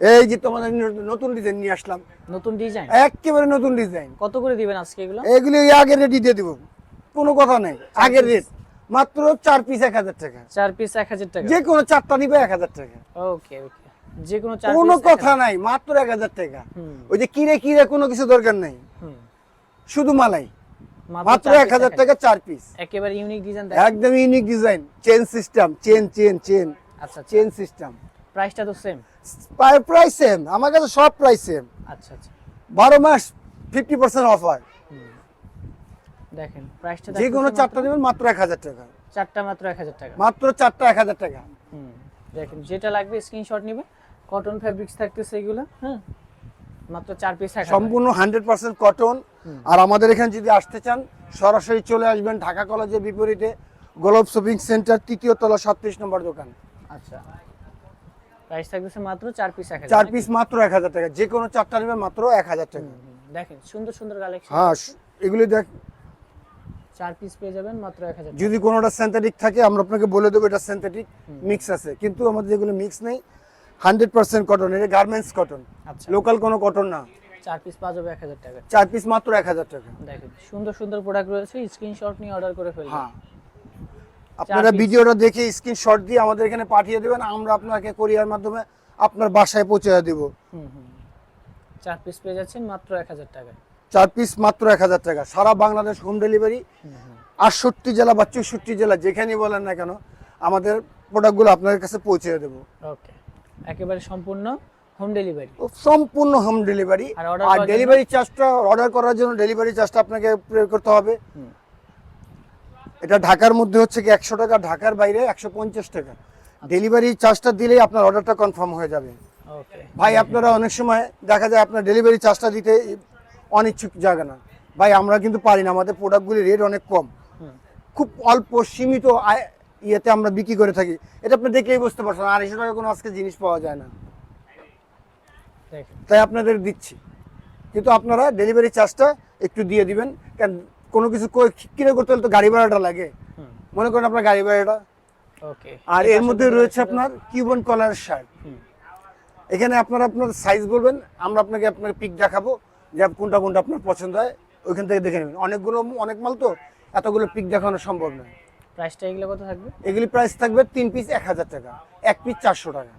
এই যে তোমাদের নতুন ডিজাইন নিয়ে আসলাম। নতুন ডিজাইন একেবারে নতুন ডিজাইন কত করে দিবেন আজকে এগুলো? এগুলি আগের রেট দিয়ে দিব। কোনো কথা নেই। আগের রেট মাত্র চার পিস এক হাজার টাকা। চার পিস এক হাজার টাকা? যে কোনো চারটা নিবে এক হাজার টাকা। ওকে ওকে যে কোনো কোনো কথা নাই। মাত্র এক হাজার টাকা। ওই যে কিরে কিরে কোনো কিছু দরকার নাই। শুধু মালাই। মাত্র এক হাজার টাকা চার পিস একেবারে ইউনিক ডিজাইন একদম unique design chain system chain chain chain আচ্ছা চেন সিস্টেম প্রাইসটা তো সেম প্রাইস সেম আমার কাছে সব প্রাইস সেম আচ্ছা আচ্ছা। বারো মাস ফিফটি পার্সেন্ট অফার দেখেন প্রাইসটা যে কোনো চারটা নেবেন মাত্র এক হাজার টাকা। চারটা মাত্র এক হাজার টাকা। মাত্র চারটা এক হাজার টাকা। হুম, দেখেন যেটা লাগবে স্ক্রিনশট নিবে। কটন ফ্যাব্রিক্স থাকতেছে এগুলো হ্যাঁ? মাত্র চার পিস সম্পূর্ণ হান্ড্রেড পার্সেন্ট কটন আর আমাদের এখানে যদি আসতে চান সরাসরি চলে আসবেন ঢাকা কলেজের বিপরীতে গোলাপ শপিং সেন্টার তৃতীয় তলা সাতত্রিশ নম্বর দোকান। আচ্ছা। প্রাইস থাকতেছে মাত্র চার পিস এক চার পিস মাত্র এক হাজার টাকা। যে কোনো চারটা নেবেন মাত্র এক হাজার টাকা। দেখেন সুন্দর সুন্দর কালেকশন হ্যাঁ এগুলি দেখ। চার পিস পেয়ে যাবেন মাত্র এক হাজার যদি কোনোটা সিনথেটিক থাকে আমরা আপনাকে বলে দেবো এটা সিনথেটিক মিক্স আছে। কিন্তু আমাদের যেগুলো মিক্স নেই হান্ড্রেড পার্সেন্ট কটন এটা গার্মেন্টস কটন আচ্ছা। লোকাল কোনো কটন না। চার পিস পাওয়া যাবে এক হাজার টাকা। চার পিস মাত্র এক হাজার টাকা। দেখেন সুন্দর সুন্দর প্রোডাক্ট রয়েছে। স্ক্রিনশট নিয়ে অর্ডার করে ফেলবেন। হ্যাঁ। আপনারা ভিডিওটা দেখে স্ক্রিনশট দিয়ে আমাদের এখানে পাঠিয়ে দেবেন আমরা আপনাকে কোরিয়ার মাধ্যমে আপনার বাসায় পৌঁছে দেব। হুম হুম চার পিস পেয়ে যাচ্ছেন মাত্র এক হাজার টাকা চার পিস মাত্র এক হাজার টাকা। সারা বাংলাদেশ হোম ডেলিভারি আটষট্টি জেলা বা চৌষট্টি জেলা যেখানেই বলেন না কেন আমাদের প্রোডাক্টগুলো আপনাদের কাছে পৌঁছে দেবো। ওকে একেবারে সম্পূর্ণ হোম ডেলিভারি সম্পূর্ণ হোম ডেলিভারি আর? ডেলিভারি চার্জটা অর্ডার করার জন্য ডেলিভারি চার্জটা আপনাকে পে করতে হবে। হুম। এটা ঢাকার মধ্যে হচ্ছে কি একশো টাকা ঢাকার বাইরে একশো পঞ্চাশ টাকা। ডেলিভারি চার্জটা দিলেই আপনার অর্ডারটা কনফার্ম হয়ে যাবে। ভাই আপনারা অনেক সময় দেখা যায় আপনার ডেলিভারি চার্জটা দিতে অনিচ্ছুক জায়গা না। ভাই আমরা কিন্তু পারি না আমাদের প্রোডাক্টগুলির রেট অনেক কম। খুব অল্প সীমিত আয় ইয়েতে আমরা বিক্রি করে থাকি। এটা আপনি দেখলেই বুঝতে পারছেন আড়াইশো টাকা কোনো আজকে জিনিস পাওয়া যায় না। তাই আপনাদের দিচ্ছি। কিন্তু আপনারা ডেলিভারি চার্জটা একটু দিয়ে দিবেন কারণ কোনো কিছু কিনে করতে হলে তো গাড়ি ভাড়াটা লাগে। মনে করেন আপনার গাড়ি ভাড়াটা। ওকে। আর এর মধ্যে রয়েছে আপনার কিউবন কলার শার্ট এখানে আপনারা আপনার সাইজ বলবেন আমরা আপনাকে আপনাকে পিক দেখাবো যে কোনটা কোনটা আপনার পছন্দ হয়। ওইখান থেকে দেখে নেবেন। অনেকগুলো অনেক মাল তো এতগুলো পিক দেখানো সম্ভব নয়। প্রাইসটা এগুলো কত থাকবে? এগুলি প্রাইস থাকবে তিন পিস এক হাজার টাকা এক পিস চারশো টাকা।